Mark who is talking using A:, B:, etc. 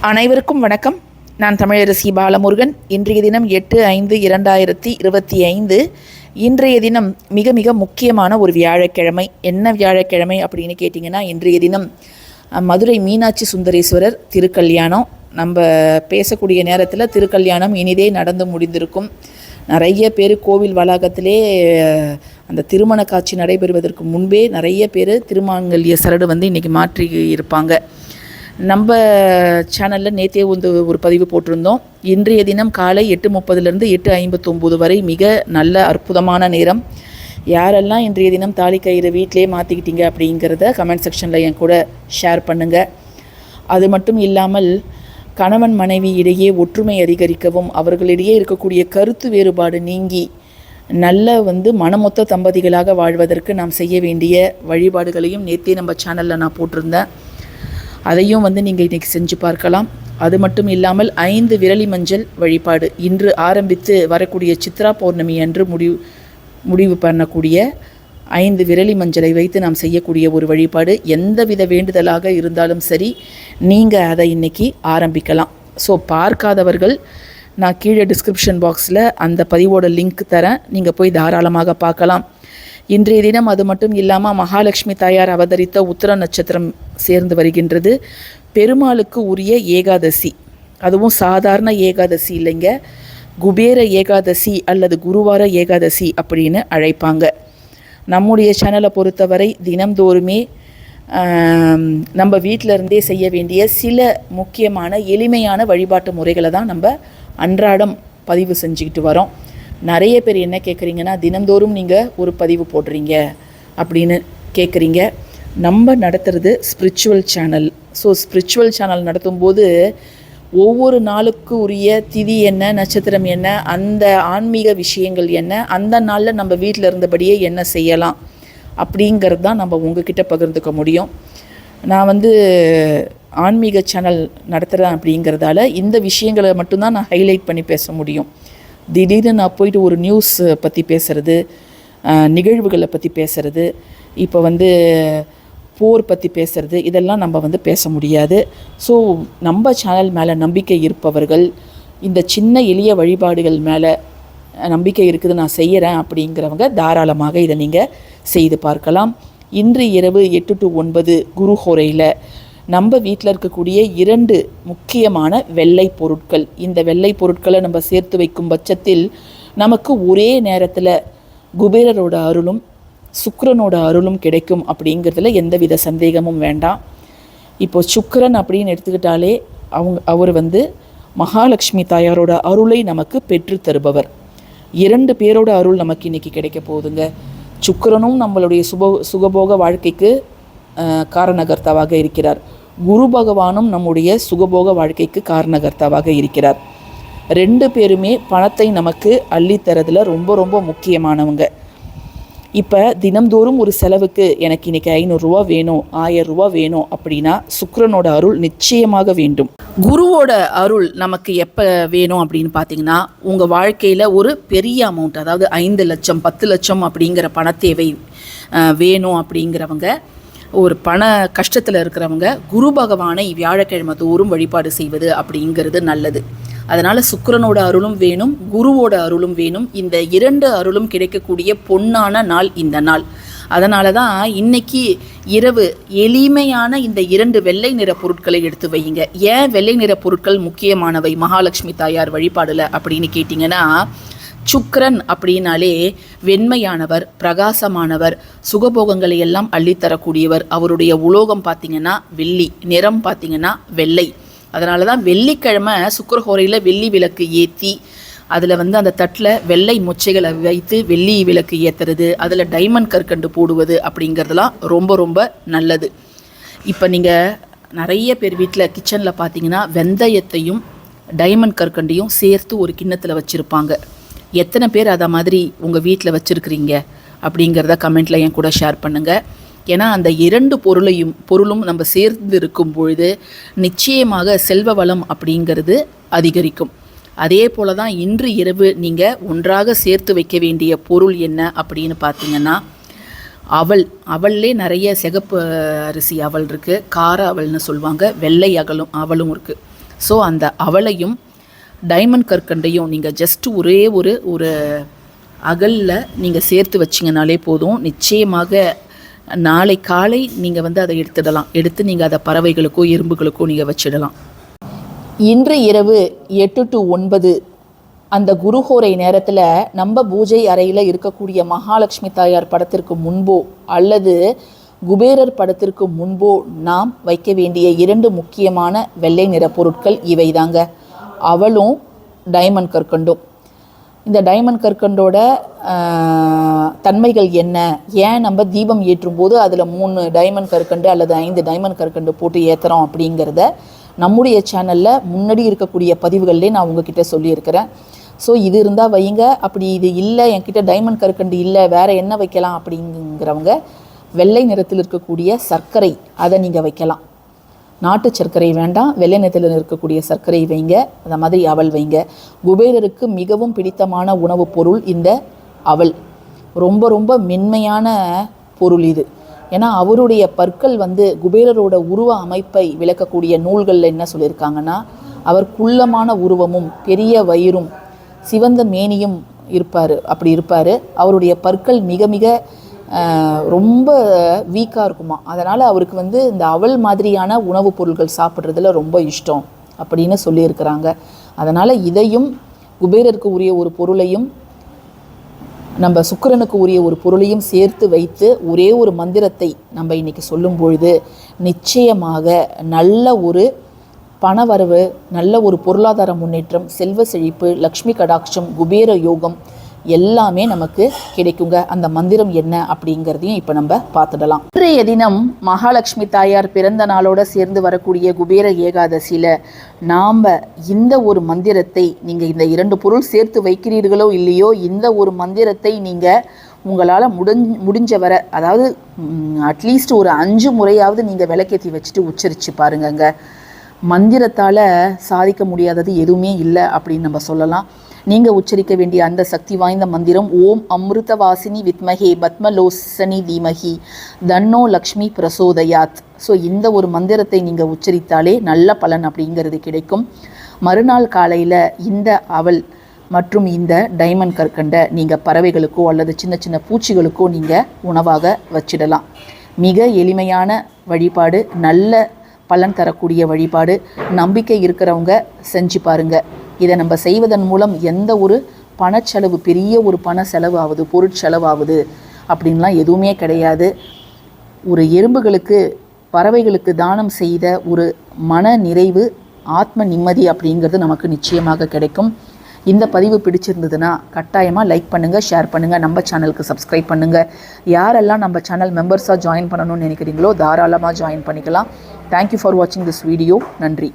A: அனைவருக்கும் வணக்கம். நான் தமிழரசி பாலமுருகன். இன்றைய தினம் எட்டு ஐந்து இரண்டாயிரத்தி இருபத்தி ஐந்து. இன்றைய தினம் மிக மிக முக்கியமான ஒரு வியாழக்கிழமை. என்ன வியாழக்கிழமை அப்படின்னு கேட்டிங்கன்னா இன்றைய தினம் மதுரை மீனாட்சி சுந்தரேஸ்வரர் திருக்கல்யாணம். நம்ம பேசக்கூடிய நேரத்தில் திருக்கல்யாணம் இனிதே நடந்து முடிந்திருக்கும். நிறைய பேர் கோவில் வளாகத்திலே அந்த திருமண காட்சி நடைபெறுவதற்கு முன்பே நிறைய பேர் திருமாங்கல்ய சரடு வந்து இன்றைக்கி மாற்றி இருப்பாங்க. நம்ம சேனலில் நேற்றே வந்து ஒரு பதிவு போட்டிருந்தோம். இன்றைய தினம் காலை எட்டு முப்பதுலேருந்து எட்டு ஐம்பத்தொம்போது வரை மிக நல்ல அற்புதமான நேரம். யாரெல்லாம் இன்றைய தினம் தாலி கயிறு வீட்டிலே மாற்றிக்கிட்டீங்க அப்படிங்கிறத கமெண்ட் செக்ஷனில் என் கூட ஷேர் பண்ணுங்கள் அது மட்டும் இல்லாமல் கணவன் மனைவி இடையே ஒற்றுமை அதிகரிக்கவும் அவர்களிடையே இருக்கக்கூடிய கருத்து வேறுபாடு நீங்கி நல்ல வந்து மனமொத்த தம்பதிகளாக வாழ்வதற்கு நாம் செய்ய வேண்டிய வழிபாடுகளையும் நேற்றே நம்ம சேனலில் நான் போட்டிருந்தேன். அதையும் வந்து நீங்கள் இன்றைக்கி செஞ்சு பார்க்கலாம். அது மட்டும் இல்லாமல் ஐந்து விரலி மஞ்சள் வழிபாடு. இன்று ஆரம்பித்து வரக்கூடிய சித்ரா பௌர்ணமி அன்று முடிவு முடிவு பண்ணக்கூடிய ஐந்து விரலி மஞ்சளை வைத்து நாம் செய்யக்கூடிய ஒரு வழிபாடு. எந்தவித வேண்டுதலாக இருந்தாலும் சரி நீங்கள் அதை இன்றைக்கி ஆரம்பிக்கலாம். ஸோ பார்க்காதவர்கள் நான் கீழே டிஸ்கிரிப்ஷன் பாக்ஸில் அந்த பதிவோட லிங்க் தரேன். நீங்கள் போய் தாராளமாக பார்க்கலாம். இன்றைய தினம் அது மட்டும் இல்லாமல் மகாலட்சுமி தாயார் அவதரித்த உத்தர நட்சத்திரம் சேர்ந்து வருகின்றது. பெருமாளுக்கு உரிய ஏகாதசி. அதுவும் சாதாரண ஏகாதசி இல்லைங்க. குபேர ஏகாதசி அல்லது குருவார ஏகாதசி அப்படின்னு அழைப்பாங்க. நம்முடைய சேனலை பொறுத்தவரை தினம்தோறுமே நம்ம வீட்டில இருந்தே செய்ய வேண்டிய சில முக்கியமான எளிமையான வழிபாட்டு முறைகளை தான் நம்ம அன்றாடம் பதிவு செஞ்சுக்கிட்டு வரோம். நிறைய பேர் என்ன கேட்குறீங்கன்னா தினந்தோறும் நீங்கள் ஒரு பதிவு போடுறீங்க அப்படின்னு கேட்குறீங்க நம்ம நடத்துறது spiritual channel so spiritual channel நடத்தும்போது ஒவ்வொரு நாளுக்கு உரிய திதி என்ன நட்சத்திரம் என்ன அந்த ஆன்மீக விஷயங்கள் என்ன அந்த நாளில் நம்ம வீட்டில் இருந்தபடியே என்ன செய்யலாம் அப்படிங்கிறது தான் நம்ம உங்ககிட்ட பகிர்ந்துக்க முடியும். நான் வந்து ஆன்மீக சேனல் நடத்துகிறேன் அப்படிங்கிறதால இந்த விஷயங்களை மட்டும்தான் நான் ஹைலைட் பண்ணி பேச முடியும். திடீர்னு நான் போயிட்டு ஒரு நியூஸ் பற்றி பேசுகிறது நிகழ்வுகளை பற்றி பேசுகிறது இப்போ வந்து போர் பற்றி பேசுறது இதெல்லாம் நம்ம வந்து பேச முடியாது. ஸோ நம்ம சேனல் மேலே நம்பிக்கை இருப்பவர்கள் இந்த சின்ன எளிய வழிபாடுகள் மேலே நம்பிக்கை இருக்குது நான் செய்கிறேன் அப்படிங்கிறவங்க தாராளமாக இதை நீங்கள் செய்து பார்க்கலாம். இன்று இரவு எட்டு டு ஒன்பது குரு ஹோரையில் நம்ம வீட்டில் இருக்கக்கூடிய இரண்டு முக்கியமான வெள்ளை பொருட்கள். இந்த வெள்ளை பொருட்களை நம்ம சேர்த்து வைக்கும் பட்சத்தில் நமக்கு ஒரே நேரத்தில் குபேரரோட அருளும் சுக்கரனோட அருளும் கிடைக்கும் அப்படிங்கிறதுல எந்தவித சந்தேகமும் வேண்டாம். இப்போ சுக்கரன் அப்படின்னு எடுத்துக்கிட்டாலே அவங்க அவர் வந்து மகாலட்சுமி தாயாரோட அருளை நமக்கு பெற்று தருபவர். இரண்டு பேரோட அருள் நமக்கு இன்னைக்கு கிடைக்க போகுதுங்க. சுக்கரனும் நம்மளுடைய சுப சுகபோக வாழ்க்கைக்கு காரணகர்த்தாவாக இருக்கிறார். குரு பகவானும் நம்முடைய சுகபோக வாழ்க்கைக்கு காரணகர்த்தாவாக இருக்கிறார். ரெண்டு பேருமே பணத்தை நமக்கு அள்ளித்தரதுல ரொம்ப ரொம்ப முக்கியமானவங்க. இப்போ தினம்தோறும் ஒரு செலவுக்கு எனக்கு இன்றைக்கி ஐநூறுரூவா வேணும் ஆயிரம் வேணும் அப்படின்னா சுக்கரனோட அருள் நிச்சயமாக வேண்டும். குருவோட அருள் நமக்கு எப்போ வேணும் அப்படின்னு பார்த்தீங்கன்னா உங்கள் வாழ்க்கையில் ஒரு பெரிய அமௌண்ட் அதாவது ஐந்து லட்சம் பத்து லட்சம் அப்படிங்கிற பணத்தேவை வேணும் அப்படிங்கிறவங்க ஒரு பண கஷ்டத்தில் இருக்கிறவங்க குரு பகவானை வியாழக்கிழமை தோறும் வழிபாடு செய்வது அப்படிங்கிறது நல்லது. அதனால் சுக்கிரனோட அருளும் வேணும் குருவோட அருளும் வேணும். இந்த இரண்டு அருளும் கிடைக்கக்கூடிய பொன்னான நாள் இந்த நாள். அதனால தான் இன்னைக்கு இரவு எளிமையான இந்த இரண்டு வெள்ளை நிற பொருட்களை எடுத்து வையுங்க. ஏன் வெள்ளை நிற பொருட்கள் முக்கியமானவை? மகாலட்சுமி தாயார் வழிபாடில் அப்படின்னு கேட்டிங்கன்னா சுக்ரன் அப்படின்னாலே வெண்மையானவர் பிரகாசமானவர் சுகபோகங்களை எல்லாம் அள்ளித்தரக்கூடியவர். அவருடைய உலோகம் பார்த்தீங்கன்னா வெள்ளி நிறம் பார்த்தீங்கன்னா வெள்ளை. அதனால தான் வெள்ளிக்கிழமை சுக்கரஹோரையில் வெள்ளி விளக்கு ஏற்றி அதில் வந்து அந்த தட்டில் வெள்ளை மொச்சைகளை வைத்து வெள்ளி விளக்கு ஏற்றுறது அதில் டைமண்ட் கற்கண்டு போடுவது அப்படிங்கிறதுலாம் ரொம்ப ரொம்ப நல்லது. இப்போ நீங்கள் நிறைய பேர் வீட்டில் கிச்சனில் பார்த்தீங்கன்னா வெந்தயத்தையும் டைமண்ட் கற்கண்டையும் சேர்த்து ஒரு கிண்ணத்தில் வச்சுருப்பாங்க. எத்தனை பேர் அதை மாதிரி உங்கள் வீட்டில் வச்சுருக்கிறீங்க அப்படிங்கிறத கமெண்ட்டில் என் கூட ஷேர் பண்ணுங்கள் ஏன்னா அந்த இரண்டு பொருளையும் பொருளும் நம்ம சேர்ந்து இருக்கும் பொழுது நிச்சயமாக செல்வ வளம் அப்படிங்கிறது அதிகரிக்கும். அதே போல தான் இன்று இரவு நீங்கள் ஒன்றாக சேர்த்து வைக்க வேண்டிய பொருள் என்ன அப்படின்னு பார்த்தீங்கன்னா அவல். அவல்லே நிறைய சிகப்பு அரிசி அவல் இருக்குது கார அவல்னு சொல்லுவாங்க. வெள்ளை அகலும் அவலும் இருக்குது ஸோ அந்த அவளையும் டைமண்ட் கற்கண்டையும் நீங்கள் ஜஸ்ட் ஒரே ஒரு ஒரு அகலில் நீங்கள் சேர்த்து வச்சிங்கனாலே போதும். நிச்சயமாக நாளை காலை நீங்கள் வந்து அதை எடுத்துடலாம். எடுத்து நீங்கள் அதை பறவைகளுக்கோ எறும்புகளுக்கோ நீங்கள் வச்சிடலாம். இன்று இரவு எட்டு டு ஒன்பது அந்த குருஹோரை நேரத்தில் நம்ம பூஜை அறையில் இருக்கக்கூடிய மகாலட்சுமி தாயார் படத்திற்கு முன்போ அல்லது குபேரர் படத்திற்கு முன்போ நாம் வைக்க வேண்டிய இரண்டு முக்கியமான வெள்ளை நிற பொருட்கள் இவை தாங்க அவளும் டைமண்ட் கற்கண்டும். இந்த டைமண்ட் கற்கண்டோட தன்மைகள் என்ன? ஏன் நம்ம தீபம் ஏற்றும் போது அதில் மூணு டைமண்ட் கற்கண்டு அல்லது ஐந்து டைமண்ட் கற்கண்டு போட்டு ஏற்றுறோம் அப்படிங்கிறத நம்முடைய சேனலில் முன்னாடி இருக்கக்கூடிய பதிவுகள்லேயே நான் உங்ககிட்ட சொல்லியிருக்கிறேன். ஸோ இது இருந்தால் வைங்க அப்படி இது இல்லை என்கிட்ட டைமண்ட் கற்கண்டு இல்லை வேறு என்ன வைக்கலாம் அப்படிங்கிறவங்க வெள்ளை நிறத்தில் இருக்கக்கூடிய சர்க்கரை அதை நீங்கள் வைக்கலாம். நாட்டு சர்க்கரை வேண்டாம் வெள்ளை நிறத்தில் இருக்கக்கூடிய சர்க்கரை வைங்க அந்த மாதிரி அவல் வைங்க. குபேரருக்கு மிகவும் பிடித்தமான உணவுப் பொருள் இந்த அவல். ரொம்ப ரொம்ப மென்மையான பொருள் இது. ஏன்னா அவருடைய பற்கள் வந்து குபேரரோட உருவ அமைப்பை விளக்கக்கூடிய நூல்களில் என்ன சொல்லியிருக்காங்கன்னா அவர் குள்ளமான உருவமும் பெரிய வயிறும் சிவந்த மேனியும் இருப்பார் அப்படி இருப்பார். அவருடைய பற்கள் மிக மிக ரொம்ப வீக்காக இருக்குமா. அதனால் அவருக்கு வந்து இந்த அவல் மாதிரியான உணவுப் பொருட்கள் சாப்பிட்றதுல ரொம்ப இஷ்டம் அப்படின்னு சொல்லியிருக்கிறாங்க. அதனால் இதையும் குபேரருக்கு உரிய ஒரு பொருளையும் நம்ம சுக்கிரனுக்கு உரிய ஒரு பொருளையும் சேர்த்து வைத்து ஒரே ஒரு மந்திரத்தை நம்ம இன்னைக்கு சொல்லும் பொழுது நிச்சயமாக நல்ல ஒரு பணவரவு நல்ல ஒரு பொருளாதார முன்னேற்றம் செல்வ செழிப்பு லக்ஷ்மி கடாட்சம் குபேர யோகம் எல்லாமே நமக்கு கிடைக்குங்க. அந்த மந்திரம் என்ன அப்படிங்கிறதையும் இப்போ நம்ம பார்த்துடலாம். இன்றைய தினம் மகாலட்சுமி தாயார் பிறந்த நாளோட சேர்ந்து வரக்கூடிய குபேர ஏகாதசியில் நாம் இந்த ஒரு மந்திரத்தை நீங்கள் இந்த இரண்டு பொருள் சேர்த்து வைக்கிறீர்களோ இல்லையோ இந்த ஒரு மந்திரத்தை நீங்கள் உங்களால் முடிஞ் முடிஞ்ச வர அதாவது அட்லீஸ்ட் ஒரு அஞ்சு முறையாவது நீங்கள் விளக்கேற்றி வச்சுட்டு உச்சரித்து பாருங்கங்க. மந்திரத்தால் சாதிக்க முடியாதது எதுவுமே இல்லை அப்படின்னு நம்ம சொல்லலாம். நீங்கள் உச்சரிக்க வேண்டிய அந்த சக்தி வாய்ந்த மந்திரம் ஓம் அமிர்தவாசினி வித்மகே பத்மலோசனி தீமகி தன்னோ லக்ஷ்மி பிரசோதயாத். ஸோ இந்த ஒரு மந்திரத்தை நீங்கள் உச்சரித்தாலே நல்ல பலன் அப்படிங்கிறது கிடைக்கும். மறுநாள் காலையில் இந்த அவல் மற்றும் இந்த டைமண்ட் கற்கண்டை நீங்கள் பறவைகளுக்கோ அல்லது சின்ன சின்ன பூச்சிகளுக்கோ நீங்கள் உணவாக வச்சிடலாம். மிக எளிமையான வழிபாடு நல்ல பலன் தரக்கூடிய வழிபாடு. நம்பிக்கை இருக்கிறவங்க செஞ்சு பாருங்கள் இதை நம்ம செய்வதன் மூலம் எந்த ஒரு பணச்செலவு பெரிய ஒரு பண செலவாகுது பொருட்செலவாகுது அப்படின்லாம் எதுவுமே கிடையாது. ஒரு எறும்புகளுக்கு பறவைகளுக்கு தானம் செய்த ஒரு மன நிறைவு ஆத்ம நிம்மதி அப்படிங்கிறது நமக்கு நிச்சயமாக கிடைக்கும். இந்த பதிவு பிடிச்சிருந்ததுன்னா கட்டாயமாக லைக் பண்ணுங்கள் ஷேர் பண்ணுங்கள் நம்ம சேனலுக்கு சப்ஸ்கிரைப் பண்ணுங்கள் யாரெல்லாம் நம்ம சேனல் மெம்பர்ஸாக ஜாயின் பண்ணணும்னு நினைக்கிறீங்களோ தாராளமாக ஜாயின் பண்ணிக்கலாம். தேங்க்யூ ஃபார் வாட்சிங் திஸ் வீடியோ நன்றி.